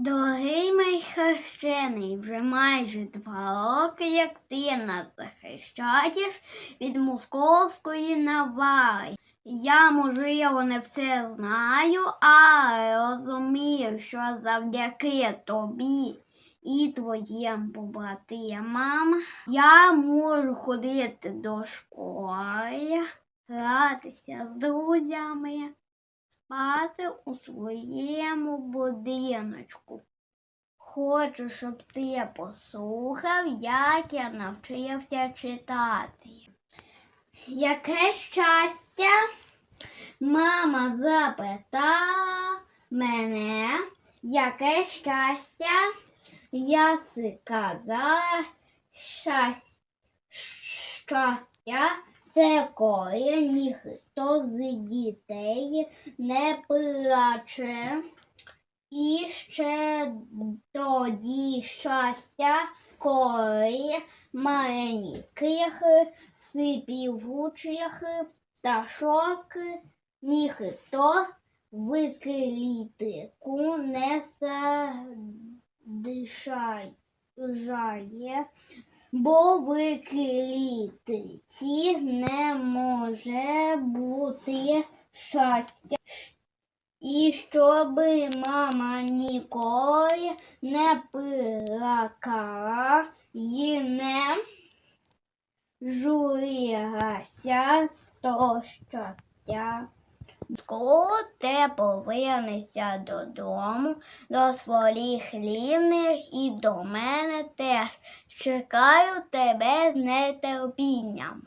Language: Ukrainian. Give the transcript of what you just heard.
Дорогий мій хрещений, вже майже два роки, як ти нас захищаєш від московської навали. Я, можливо, не все знаю, але розумію, що завдяки тобі і твоїм побратимам я можу ходити до школи, гратися з друзями спати у своєму будиночку. Хочу, щоб ти послухав, як я навчився читати. Яке щастя? Мама запитала мене, яке щастя? Я сказала, щастя це коли ніхто з дітей не плаче. І ще тоді щастя, коли маленьких співучих пташок ніхто в клітку не садишає, бо в клітці не може бути щастя. І щоб мама ніколи не плакала і не журилася то щастя. Скоро ти повернешся додому, до своїх рідних і до мене теж. Чекаю тебе з нетерпінням.